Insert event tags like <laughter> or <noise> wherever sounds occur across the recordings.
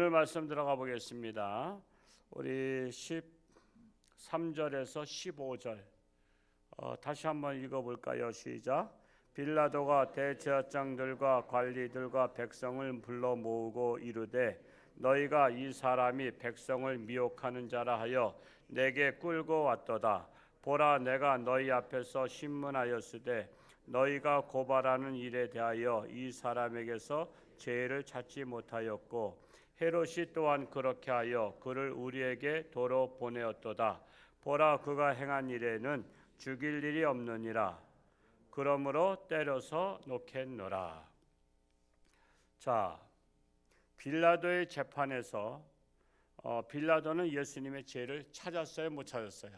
오늘 말씀 들어가 보겠습니다. 우리 13절에서 15절 어, 다시 한번 읽어볼까요? 시작. 빌라도가 대제사장들과 관리들과 백성을 불러 모으고 이르되 너희가 이 사람이 백성을 미혹하는 자라 하여 내게 끌고 왔도다. 보라 내가 너희 앞에서 신문하였으되 너희가 고발하는 일에 대하여 이 사람에게서 죄를 찾지 못하였고 헤롯이 또한 그렇게 하여 그를 우리에게 도로 보내었도다. 보라 그가 행한 일에는 죽일 일이 없느니라. 그러므로 때려서 놓겠노라. 자, 빌라도의 재판에서 어, 빌라도는 예수님의 죄를 찾았어요, 못 찾았어요?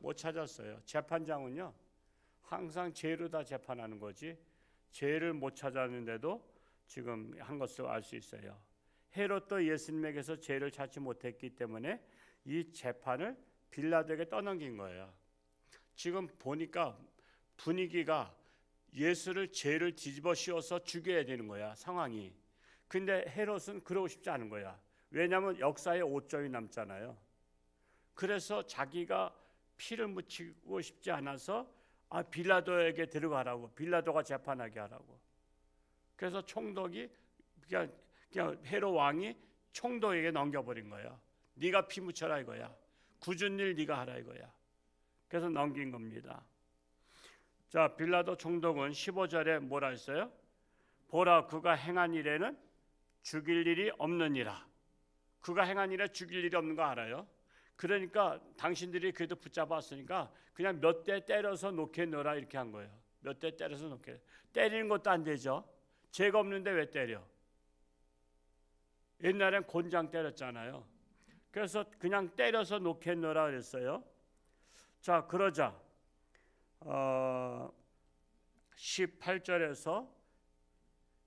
못 찾았어요. 재판장은요, 항상 죄로 다 재판하는 거지 죄를 못 찾았는데도 지금 한 것을 알 수 있어요. 헤롯도 예수님에게서 죄를 찾지 못했기 때문에 이 재판을 빌라도에게 떠넘긴 거예요. 지금 보니까 분위기가 예수를 죄를 뒤집어 씌워서 죽여야 되는 거야 상황이. 근데 헤롯은 그러고 싶지 않은 거야. 왜냐하면 역사에 오점이 남잖아요. 그래서 자기가 피를 묻히고 싶지 않아서 아 빌라도에게 데려가라고 빌라도가 재판하게 하라고. 그래서 총독이 그냥, 그냥 헤롯 왕이 총독에게 넘겨버린 거야. 네가 피 묻혀라 이거야. 굳은 일 네가 하라 이거야. 그래서 넘긴 겁니다. 자, 빌라도 총독은 15절에 뭐라 했어요? 보라 그가 행한 일에는 죽일 일이 없느니라. 그가 행한 일에 죽일 일이 없는 거 알아요? 그러니까 당신들이 그래도 붙잡았으니까 그냥 몇 대 때려서 넣어라 이렇게 한 거예요. 몇 대 때려서 놓게. 때리는 것도 안 되죠. 죄가 없는데 왜 때려? 옛날엔 곤장 때렸잖아요. 그래서 그냥 때려서 넣어라 그랬어요. 자, 그러자 어, 18절에서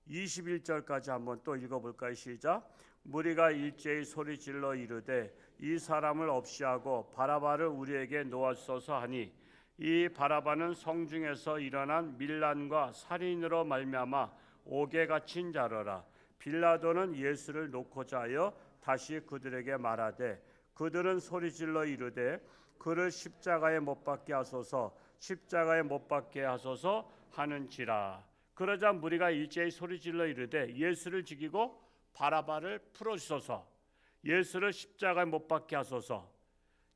21절까지 한번 또 읽어볼까요? 시작. 무리가 일제히 소리질러 이르되 이 사람을 없이 하고 바라바를 우리에게 놓았소서 하니 이 바라바는 성중에서 일어난 밀란과 살인으로 말미암아 옥에 갇힌 자로라. 빌라도는 예수를 놓고자 하여 다시 그들에게 말하되 그들은 소리질러 이르되 그를 십자가에 못 박게 하소서 십자가에 못 박게 하소서 하는지라. 그러자 무리가 일제히 소리질러 이르되 예수를 죽이고 바라바를 풀어 주소서 예수를 십자가에 못 박게 하소서.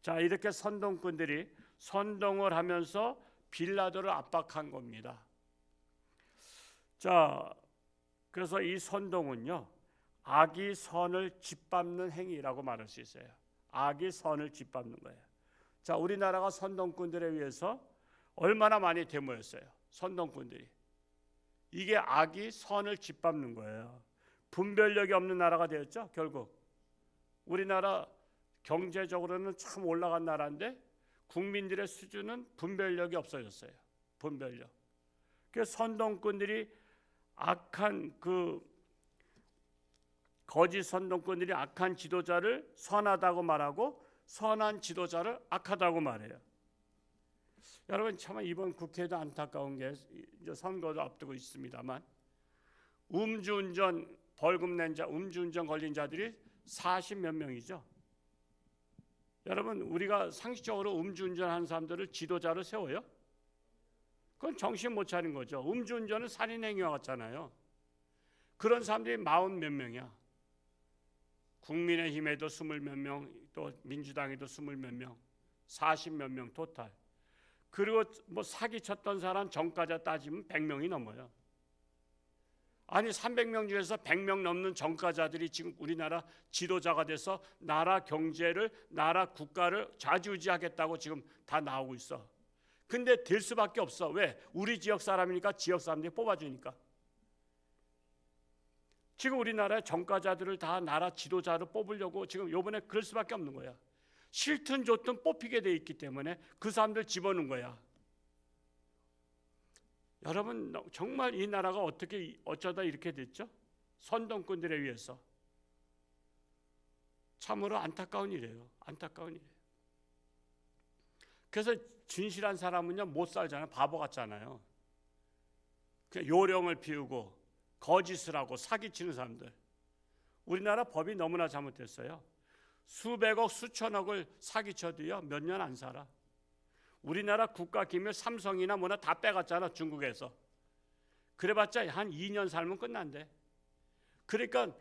자 이렇게 선동꾼들이 선동을 하면서 빌라도를 압박한 겁니다. 자 그래서 이 선동은요 악이 선을 짓밟는 행위라고 말할 수 있어요 악이 선을 짓밟는 거예요 자 우리나라가 선동꾼들에 의해서 얼마나 많이 데모였어요. 선동꾼들이. 이게 악이 선을 짓밟는 거예요. 분별력이 없는 나라가 되었죠. 결국 우리나라 경제적으로는 참 올라간 나라인데 국민들의 수준은 분별력이 없어졌어요. 분별력. 그 선동꾼들이 악한 그 거짓 선동꾼들이 악한 지도자를 선하다고 말하고 선한 지도자를 악하다고 말해요. 여러분 참 이번 국회도 안타까운 게 선거도 앞두고 있습니다만 음주운전 벌금 낸 자, 음주운전 걸린 자들이 40 몇 명이죠. 여러분 우리가 상식적으로 음주운전하는 사람들을 지도자로 세워요? 그건 정신 못 차린 거죠. 음주운전은 살인행위와 같잖아요. 그런 사람들이 마흔 몇 명이야. 국민의힘에도 스물 몇 명, 또 민주당에도 스물 몇 명, 사십 몇 명 토탈. 그리고 뭐 사기 쳤던 사람 전과자 따지면 100명이 넘어요. 아니 300명 중에서 100명 넘는 전과자들이 지금 우리나라 지도자가 돼서 나라 경제를 나라 국가를 좌지우지하겠다고 지금 다 나오고 있어. 근데 될 수밖에 없어. 왜? 우리 지역 사람이니까 지역 사람들이 뽑아주니까. 지금 우리나라의 전과자들을 다 나라 지도자로 뽑으려고 지금 요번에 그럴 수밖에 없는 거야. 싫든 좋든 뽑히게 돼 있기 때문에 그 사람들 집어넣은 거야. 여러분 정말 이 나라가 어떻게 어쩌다 이렇게 됐죠? 선동꾼들에 의해서 참으로 안타까운 일이에요. 안타까운 일이에요. 그래서 진실한 사람은요 못 살잖아요. 바보 같잖아요. 그 요령을 피우고 거짓을 하고 사기치는 사람들. 우리나라 법이 너무나 잘못됐어요. 수백억 수천억을 사기쳐도요 몇 년 안 살아. 우리나라 국가 기밀 삼성이나 뭐나 다 빼갔잖아 중국에서. 그래봤자 한 2년 살면 끝난대. 그러니까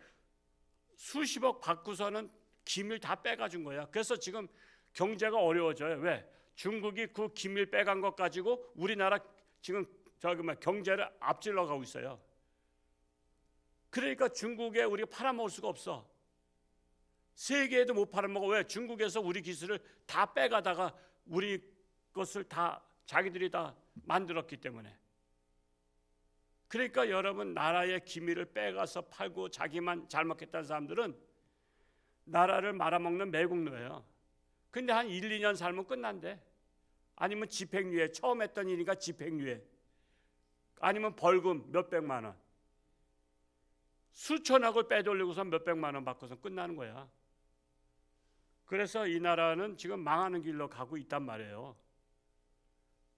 수십억 받고서는 기밀 다 빼가준 거야. 그래서 지금 경제가 어려워져요. 왜? 중국이 그 기밀 빼간 것 가지고 우리나라 지금 저기 뭐 경제를 앞질러 가고 있어요. 그러니까 중국에 우리가 팔아먹을 수가 없어. 세계에도 못 팔아먹어. 왜? 중국에서 우리 기술을 다 빼가다가 우리 것을 다 자기들이 다 만들었기 때문에. 그러니까 여러분 나라의 기밀을 빼가서 팔고 자기만 잘 먹겠다는 사람들은 나라를 말아먹는 매국노예요. 근데 한 1, 2년 살면 끝난대. 아니면 집행유예 처음 했던 일이니까 집행유예. 아니면 벌금 몇 백만 원. 수천억을 빼돌리고서 몇 백만 원 받고서 끝나는 거야. 그래서 이 나라는 지금 망하는 길로 가고 있단 말이에요.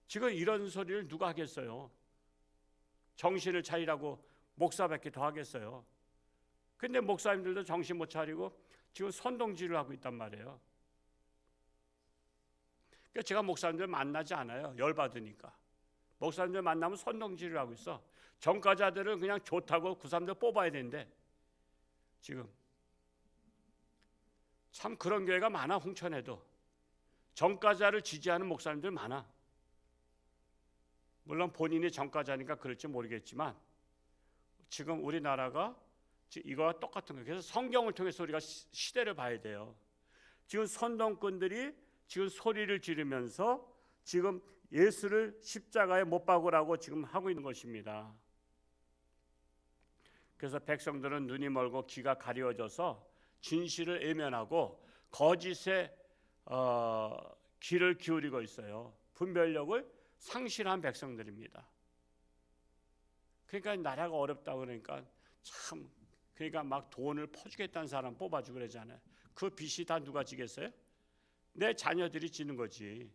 지금 이런 소리를 누가 하겠어요? 정신을 차리라고 목사밖에 더 하겠어요. 근데 목사님들도 정신 못 차리고 지금 선동질을 하고 있단 말이에요. 그러니까 제가 목사님들 만나지 않아요. 열받으니까. 목사님들 만나면 선동질을 하고 있어. 정가자들은 그냥 좋다고 그 사람들 뽑아야 되는데 지금 참 그런 교회가 많아 홍천에도 정가자를 지지하는 목사님들 많아. 물론 본인이 정가자니까 그럴지 모르겠지만 지금 우리나라가 이거와 똑같은 거예요. 그래서 성경을 통해서 우리가 시- 시대를 봐야 돼요. 지금 선동꾼들이 지금 소리를 지르면서 지금 예수를 십자가에 못 박으라고 지금 하고 있는 것입니다. 그래서 백성들은 눈이 멀고 귀가 가려져서 진실을 외면하고 거짓에 어, 귀를 기울이고 있어요. 분별력을 상실한 백성들입니다. 그러니까 나라가 어렵다 그러니까 참 그러니까 막 돈을 퍼주겠다는 사람 뽑아주고 그러잖아요. 그 빚이 다 누가 지겠어요? 내 자녀들이 지는 거지.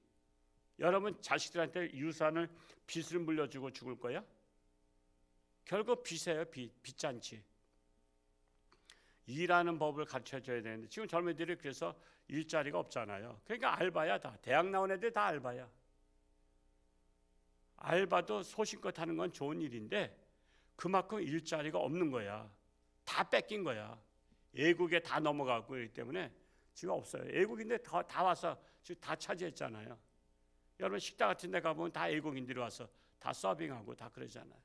여러분 자식들한테 유산을 빚을 물려주고 죽을 거야? 결국 빚이에요, 빚, 빚잔치. 일하는 법을 가르쳐 줘야 되는데 지금 젊은이들이 그래서 일자리가 없잖아요. 그러니까 알바야 다. 대학 나온 애들 다 알바야. 알바도 소신껏 하는 건 좋은 일인데 그만큼 일자리가 없는 거야. 다 뺏긴 거야. 애국에 다 넘어가고 있기 때문에 지금 없어요. 애국인데 다, 다 와서 지금 다 차지했잖아요. 여러분 식당 같은 데 가보면 다 애국인들이 와서 다 서빙하고 다 그러잖아요.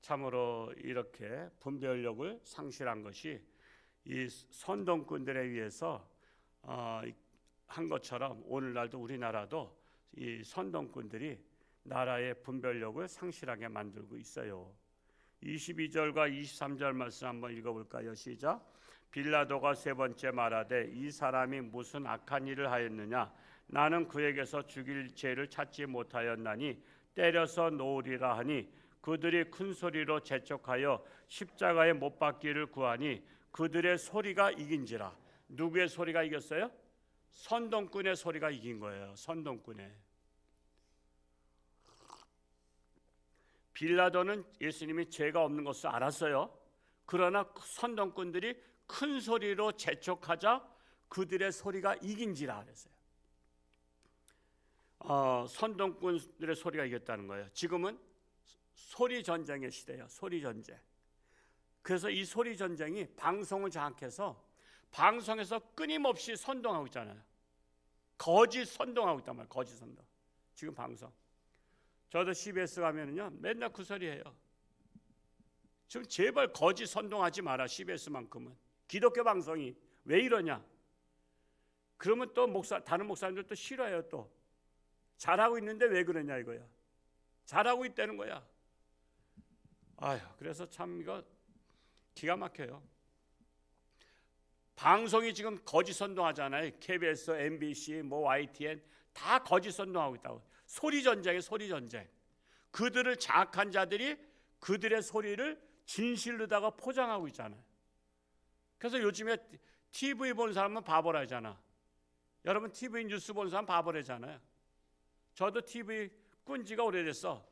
참으로 이렇게 분별력을 상실한 것이 이 선동꾼들에 의해서 어, 한 것처럼 오늘날도 우리나라도 이 선동꾼들이 나라의 분별력을 상실하게 만들고 있어요. 22절과 23절 말씀 한번 읽어볼까요? 시작. 빌라도가 세 번째 말하되 이 사람이 무슨 악한 일을 하였느냐? 나는 그에게서 죽일 죄를 찾지 못하였나니 때려서 놓으리라 하니 그들이 큰 소리로 재촉하여 십자가에 못 박기를 구하니 그들의 소리가 이긴지라. 누구의 소리가 이겼어요? 선동꾼의 소리가 이긴 거예요. 선동꾼의. 빌라도는 예수님이 죄가 없는 것을 알았어요. 그러나 선동꾼들이 큰 소리로 재촉하자 그들의 소리가 이긴지라 그랬어요. 어, 선동꾼들의 소리가 이겼다는 거예요. 지금은 소리 전쟁의 시대예요. 소리 전쟁. 그래서 이 소리 전쟁이 방송을 장악해서 방송에서 끊임없이 선동하고 있잖아요. 거짓 선동하고 있단 말이에요. 거짓 선동. 지금 방송. 저도 CBS 가면은요 맨날 그 소리예요. 좀 제발 거짓 선동하지 마라 CBS만큼은 기독교 방송이 왜 이러냐? 그러면 또 목사 다른 목사님들 또 싫어요 또 잘하고 있는데 왜 그러냐 이거야. 잘하고 있다는 거야. 아휴 그래서 참 이거 기가 막혀요. 방송이 지금 거짓 선동하잖아요. KBS, MBC, 뭐 YTN 다 거짓 선동하고 있다고. 소리 전쟁에 소리 전쟁. 그들을 장악한 자들이 그들의 소리를 진실로다가 포장하고 있잖아요. 그래서 요즘에 TV 보는 사람은 바보라잖아. 여러분 TV 뉴스 보는 사람 바보라잖아요. 저도 TV 꾼 지가 오래됐어.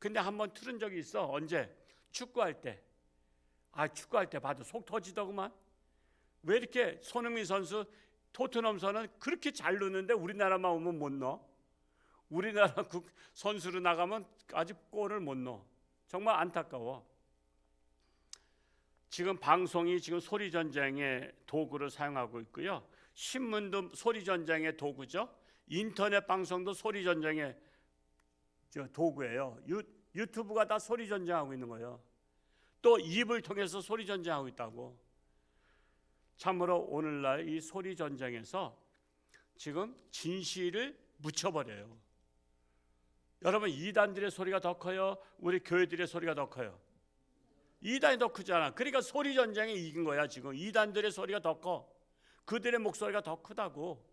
근데 한 번 틀은 적이 있어. 언제? 축구할 때. 아 축구할 때 봐도 속 터지더구만. 왜 이렇게 손흥민 선수 토트넘 선은 그렇게 잘 넣는데 우리나라만 오면 못 넣어? 우리나라 <laughs> 국 선수로 나가면 아직 골을 못 넣어. 정말 안타까워. 지금 방송이 지금 소리 전쟁의 도구를 사용하고 있고요. 신문도 소리 전쟁의 도구죠. 인터넷 방송도 소리 전쟁의 저 도구예요. 유, 유튜브가 다 소리 전쟁하고 있는 거예요. 또 입을 통해서 소리 전쟁하고 있다고. 참으로 오늘날 이 소리 전쟁에서 지금 진실을 묻혀버려요. 여러분 이단들의 소리가 더 커요. 우리 교회들의 소리가 더 커요. 이단이 더 크잖아. 그러니까 소리 전쟁에 이긴 거야 지금. 이단들의 소리가 더 커. 그들의 목소리가 더 크다고.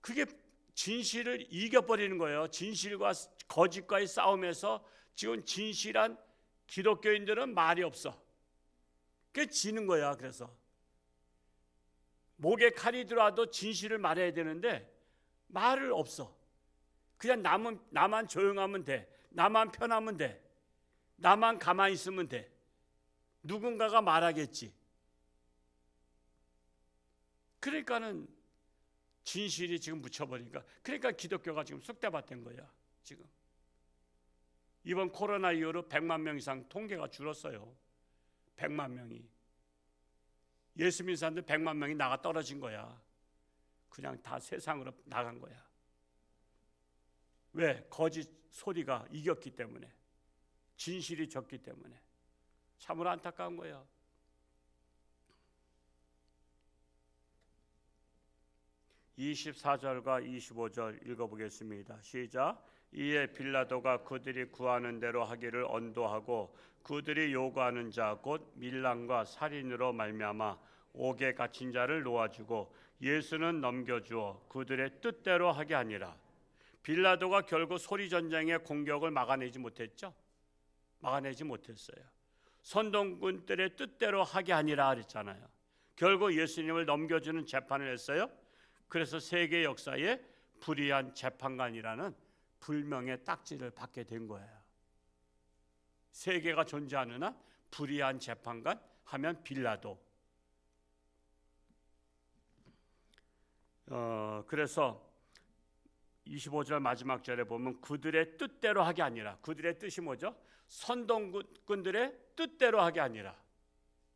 그게 진실을 이겨버리는 거예요. 진실과 거짓과의 싸움에서 지금 진실한 기독교인들은 말이 없어. 그게 지는 거야. 그래서 목에 칼이 들어와도 진실을 말해야 되는데 말을 없어. 그냥 남은 나만 조용하면 돼. 나만 편하면 돼. 나만 가만히 있으면 돼. 누군가가 말하겠지. 그러니까는 진실이 지금 묻혀버리니까. 그러니까 기독교가 지금 쑥대밭된 거야 지금. 이번 코로나 이후로 100만 명 이상 통계가 줄었어요. 100만 명이. 예수 믿는 사람들 100만 명이 나가 떨어진 거야. 그냥 다 세상으로 나간 거야. 왜? 거짓 소리가 이겼기 때문에 진실이 졌기 때문에. 참으로 안타까운 거야 (24절과 25절) 읽어보겠습니다. 시작. 이에 빌라도가 그들이 구하는 대로 하기를 언도하고 그들이 요구하는 자 곧 밀랑과 살인으로 말미암아 옥에 갇힌 자를 놓아주고 예수는 넘겨주어 그들의 뜻대로 하게 하니라. 빌라도가 결국 소리 전쟁의 공격을 막아내지 못했죠. 막아내지 못했어요. 선동군들의 뜻대로 하게 하니라 그랬잖아요. 결국 예수님을 넘겨주는 재판을 했어요. 그래서 세계 역사에 불의한 재판관이라는 불명의 딱지를 받게 된 거예요. 세계가 존재하는 한 불의한 재판관 하면 빌라도. 어, 그래서 25절 마지막 절에 보면 그들의 뜻대로 하게 아니라 그들의 뜻이 뭐죠? 선동꾼들의 뜻대로 하게 아니라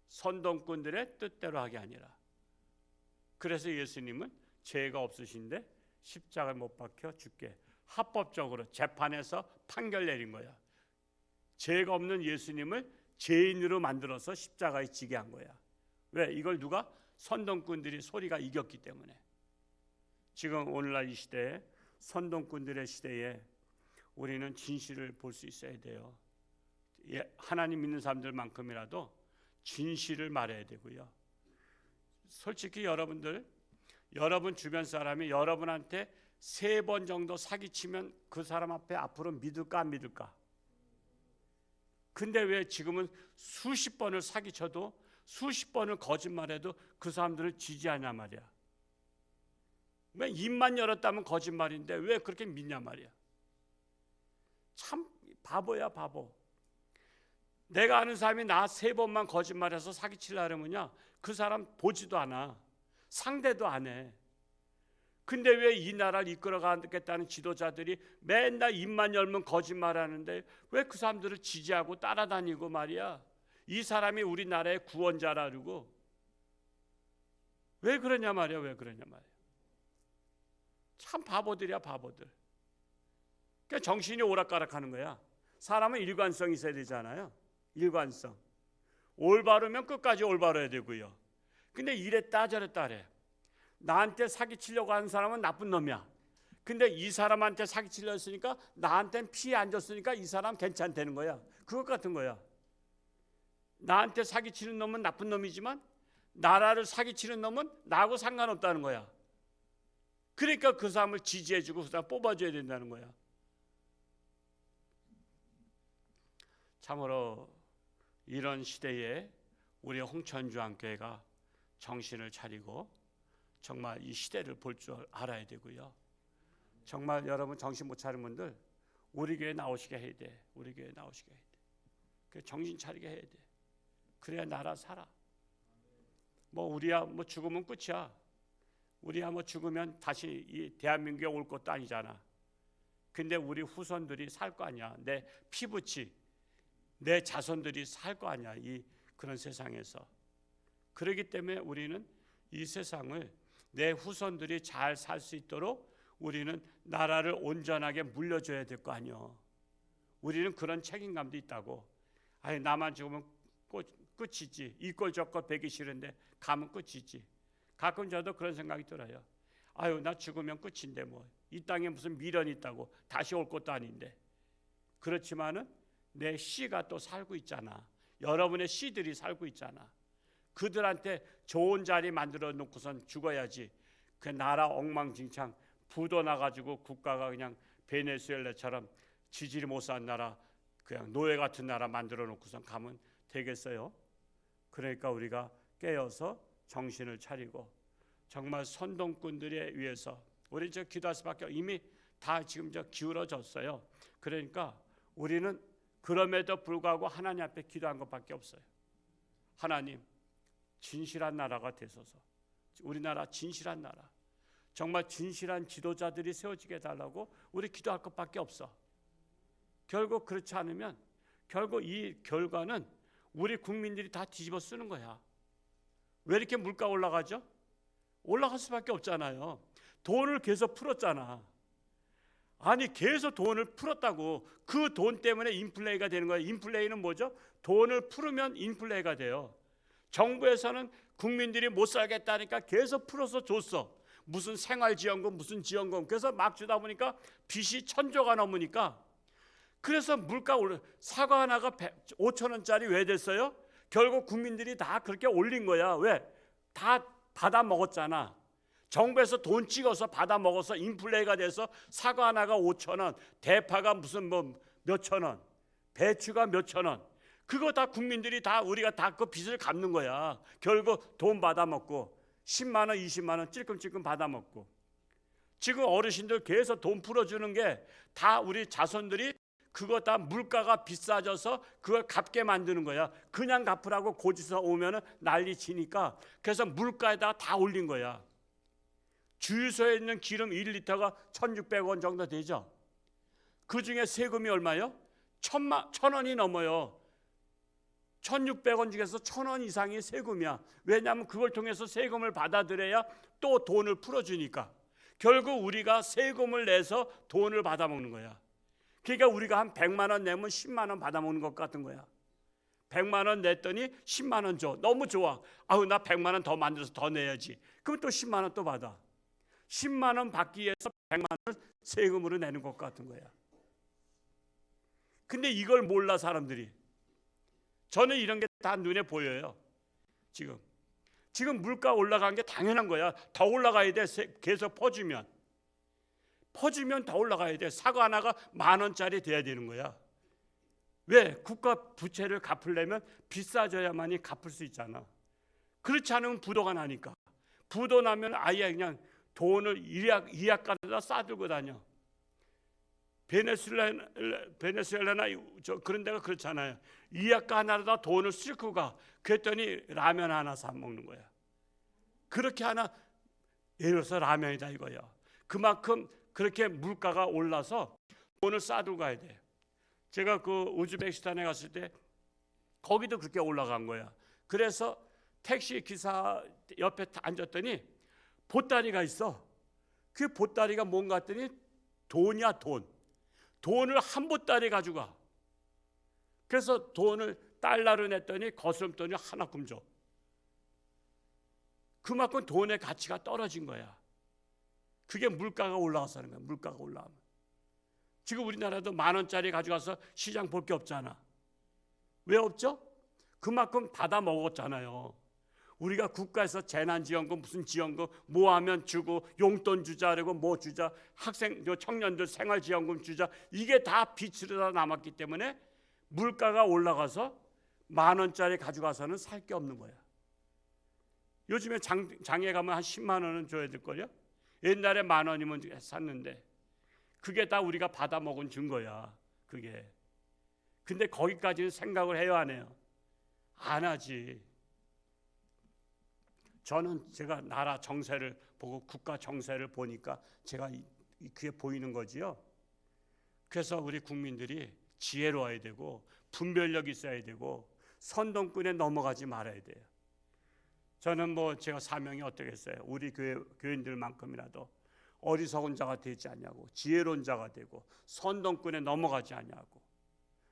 선동꾼들의 뜻대로 하게 아니라 그래서 예수님은 죄가 없으신데 십자가에 못 박혀 죽게 합법적으로 재판에서 판결 내린 거야. 죄가 없는 예수님을 죄인으로 만들어서 십자가에 지게 한 거야. 왜? 이걸 누가 선동꾼들이 소리가 이겼기 때문에. 지금 오늘날 이 시대에 선동꾼들의 시대에 우리는 진실을 볼 수 있어야 돼요. 예, 하나님 믿는 사람들만큼이라도 진실을 말해야 되고요. 솔직히 여러분들 여러분 주변 사람이 여러분한테 세 번 정도 사기치면 그 사람 앞에 앞으로 믿을까 안 믿을까? 근데 왜 지금은 수십 번을 사기쳐도 수십 번을 거짓말해도 그 사람들을 지지하냐 말이야. 왜 입만 열었다면 거짓말인데 왜 그렇게 믿냐 말이야. 참 바보야 바보. 내가 아는 사람이 나 세 번만 거짓말해서 사기치려 그러면요 그 사람 보지도 않아 상대도 안 해. 근데 왜 이 나라를 이끌어가겠다는 지도자들이 맨날 입만 열면 거짓말하는데 왜 그 사람들을 지지하고 따라다니고 말이야? 이 사람이 우리나라의 구원자라 그러고 왜 그러냐 말이야? 왜 그러냐 말이야? 참 바보들이야 바보들. 그러니까 정신이 오락가락하는 거야. 사람은 일관성이 있어야 되잖아요. 일관성. 올바르면 끝까지 올바르야 되고요. 근데 이랬다 저랬다 그래. 나한테 사기치려고 하는 사람은 나쁜 놈이야. 근데 이 사람한테 사기치려 했으니까 나한테는 피해 안 줬으니까 이 사람 괜찮다는 거야. 그것 같은 거야. 나한테 사기치는 놈은 나쁜 놈이지만 나라를 사기치는 놈은 나하고 상관없다는 거야. 그러니까 그 사람을 지지해주고 그 사람 뽑아줘야 된다는 거야. 참으로 이런 시대에 우리 홍천주안교회가 정신을 차리고 정말 이 시대를 볼 줄 알아야 되고요. 정말 여러분 정신 못 차린 분들 우리 교회 나오시게 해야 돼. 우리 교회 나오시게 해야 돼. 그 정신 차리게 해야 돼. 그래야 나라 살아. 뭐 우리야 뭐 죽으면 끝이야. 우리야 뭐 죽으면 다시 이 대한민국에 올 것도 아니잖아. 근데 우리 후손들이 살 거 아니야. 내 피부치, 내 자손들이 살 거 아니야. 이 그런 세상에서. 그렇기 때문에 우리는 이 세상을 내 후손들이 잘 살 수 있도록 우리는 나라를 온전하게 물려줘야 될 거 아니요. 우리는 그런 책임감도 있다고. 아니 나만 죽으면 끝, 끝이지. 이꼴 저꼴 배기 싫은데 가면 끝이지. 가끔 저도 그런 생각이 들어요. 아유 나 죽으면 끝인데 뭐 이 땅에 무슨 미련이 있다고 다시 올 것도 아닌데. 그렇지만은 내 씨가 또 살고 있잖아. 여러분의 씨들이 살고 있잖아. 그들한테 좋은 자리 만들어 놓고선 죽어야지. 그 나라 엉망진창 부도 나 가지고 국가가 그냥 베네수엘라처럼 지지를 못산 나라 그냥 노예 같은 나라 만들어 놓고선 가면 되겠어요? 그러니까 우리가 깨어서 정신을 차리고 정말 선동꾼들에 의해서 우리 저 기도할 수밖에 없- 이미 다 지금 저 기울어졌어요. 그러니까 우리는 그럼에도 불구하고 하나님 앞에 기도한 것밖에 없어요. 하나님 진실한 나라가 되소서. 우리나라 진실한 나라. 정말 진실한 지도자들이 세워지게 해달라고 우리 기도할 것밖에 없어. 결국 그렇지 않으면 결국 이 결과는 우리 국민들이 다 뒤집어 쓰는 거야. 왜 이렇게 물가 올라가죠? 올라갈 수밖에 없잖아요. 돈을 계속 풀었잖아. 아니 계속 돈을 풀었다고 그 돈 때문에 인플레이가 되는 거야. 인플레이는 뭐죠? 돈을 풀으면 인플레이가 돼요. 정부에서는 국민들이 못 살겠다니까 계속 풀어서 줬어. 무슨 생활지원금, 무슨 지원금. 그래서 막 주다 보니까 빚이 천조가 넘으니까 그래서 물가 올라 사과 하나가 5천 원짜리 왜 됐어요? 결국 국민들이 다 그렇게 올린 거야. 왜? 다 받아 먹었잖아. 정부에서 돈 찍어서 받아 먹어서 인플레이가 돼서 사과 하나가 5천 원, 대파가 무슨 뭐 몇천 원, 배추가 몇천 원. 그거 다 국민들이 다 우리가 다 그 빚을 갚는 거야. 결국 돈 받아 먹고 10만 원, 20만 원 찔끔찔끔 받아 먹고. 지금 어르신들 계속 돈 풀어 주는 게 다 우리 자손들이 그거 다 물가가 비싸져서 그걸 갚게 만드는 거야. 그냥 갚으라고 고지서 오면은 난리 치니까 그래서 물가에다 다 올린 거야. 주유소에 있는 기름 1리터가 1,600원 정도 되죠. 그 중에 세금이 얼마요? 천만 천 원이 넘어요. 1,600원 중에서 천 원 이상이 세금이야. 왜냐하면 그걸 통해서 세금을 받아들여야 또 돈을 풀어주니까. 결국 우리가 세금을 내서 돈을 받아먹는 거야. 그러니까 우리가 한 100만 원 내면 10만 원 받아먹는 것 같은 거야. 100만 원 냈더니 10만 원 줘. 너무 좋아. 아우 나 100만 원 더 만들어서 더 내야지. 그럼 또 10만 원 또 받아. 10만 원 받기 위해서 100만 원 세금으로 내는 것 같은 거야. 근데 이걸 몰라 사람들이. 저는 이런 게 다 눈에 보여요. 지금. 지금 물가 올라간 게 당연한 거야. 더 올라가야 돼. 세- 계속 퍼주면. 퍼주면 더 올라가야 돼. 사과 하나가 만 원짜리 돼야 되는 거야. 왜? 국가 부채를 갚으려면 비싸져야만이 갚을 수 있잖아. 그렇지 않으면 부도가 나니까. 부도 나면 아예 그냥 돈을 이약 이약가에다 싸들고 다녀. 베네수엘라 베네수엘라나 저 그런 데가 그렇잖아요. 이약가 하나로다 돈을 싣고 가. 그랬더니 라면 하나 사 먹는 거야. 그렇게 하나 예를 들어서 라면이다 이거야. 그만큼 그렇게 물가가 올라서 돈을 싸들고 가야 돼. 제가 그 우즈베키스탄에 갔을 때 거기도 그렇게 올라간 거야. 그래서 택시 기사 옆에 앉았더니 보따리가 있어. 그 보따리가 뭔가 했더니 돈이야 돈. 돈을 한 보따리 가져가. 그래서 돈을 달러로 냈더니 거스름돈이 하나끔 줘. 그만큼 돈의 가치가 떨어진 거야. 그게 물가가 올라가서 하는 거야. 물가가 올라가면. 지금 우리나라도 만 원짜리 가져가서 시장 볼 게 없잖아. 왜 없죠? 그만큼 받아 먹었잖아요. 우리가 국가에서 재난지원금 무슨 지원금 뭐 하면 주고 용돈 주자 그리고 뭐 주자 학생 저 청년들 생활지원금 주자 이게 다 빚으로 다 남았기 때문에 물가가 올라가서 만 원짜리 가져가서는 살 게 없는 거야. 요즘에 장, 장에 가면 한 10만 원은 줘야 될 거요. 옛날에 만 원이면 샀는데 그게 다 우리가 받아 먹은 증거야. 그게 근데 거기까지는 생각을 안 해요? 안 하지. 저는 제가 나라 정세를 보고 국가 정세를 보니까 제가 그게 보이는 거지요. 그래서 우리 국민들이 지혜로워야 되고 분별력 있어야 되고 선동꾼에 넘어가지 말아야 돼요. 저는 뭐 제가 사명이 어떻겠어요? 우리 교회 교인들만큼이라도 어리석은 자가 되지 않냐고 지혜로운 자가 되고 선동꾼에 넘어가지 않냐고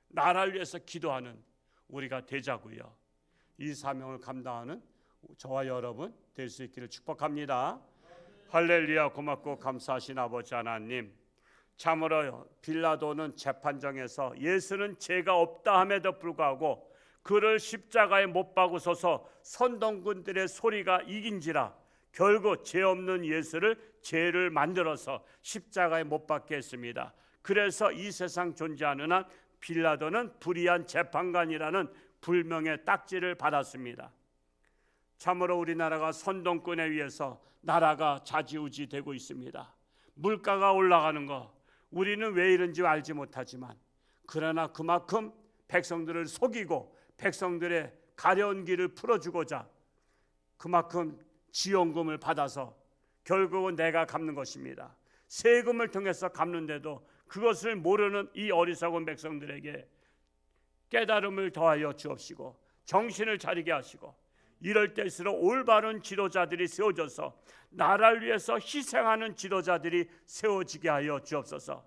나라를 위해서 기도하는 우리가 되자고요. 이 사명을 감당하는 저와 여러분 될 수 있기를 축복합니다. 할렐루야 고맙고 감사하신 아버지 하나님 참으로 빌라도는 재판정에서 예수는 죄가 없다 함에도 불구하고 그를 십자가에 못 박으소서 선동군들의 소리가 이긴지라 결국 죄 없는 예수를 죄를 만들어서 십자가에 못 박게 했습니다. 그래서 이 세상 존재하는 한 빌라도는 불의한 재판관이라는 불명의 딱지를 받았습니다. 참으로 우리나라가 선동꾼에 의해서 나라가 좌지우지 되고 있습니다. 물가가 올라가는 거 우리는 왜 이런지 알지 못하지만 그러나 그만큼 백성들을 속이고 백성들의 가려운 길을 풀어주고자 그만큼 지원금을 받아서 결국은 내가 갚는 것입니다. 세금을 통해서 갚는데도 그것을 모르는 이 어리석은 백성들에게 깨달음을 더하여 주옵시고 정신을 차리게 하시고 이럴 때일수록 올바른 지도자들이 세워져서 나라를 위해서 희생하는 지도자들이 세워지게 하여 주옵소서.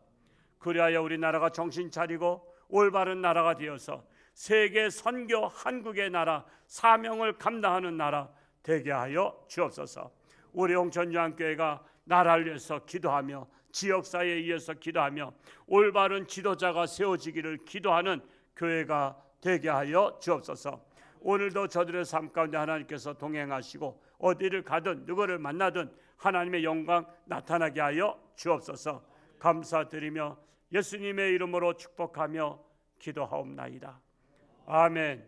그리하여 우리 나라가 정신 차리고 올바른 나라가 되어서 세계 선교 한국의 나라 사명을 감당하는 나라 되게 하여 주옵소서. 우리 홍천주한교회가 나라를 위해서 기도하며 지역사회에 의해서 기도하며 올바른 지도자가 세워지기를 기도하는 교회가 되게 하여 주옵소서. 오늘도 저들의 삶 가운데 하나님께서 동행하시고 어디를 가든 누구를 만나든 하나님의 영광 나타나게 하여 주옵소서. 감사드리며 예수님의 이름으로 축복하며 기도하옵나이다. 아멘.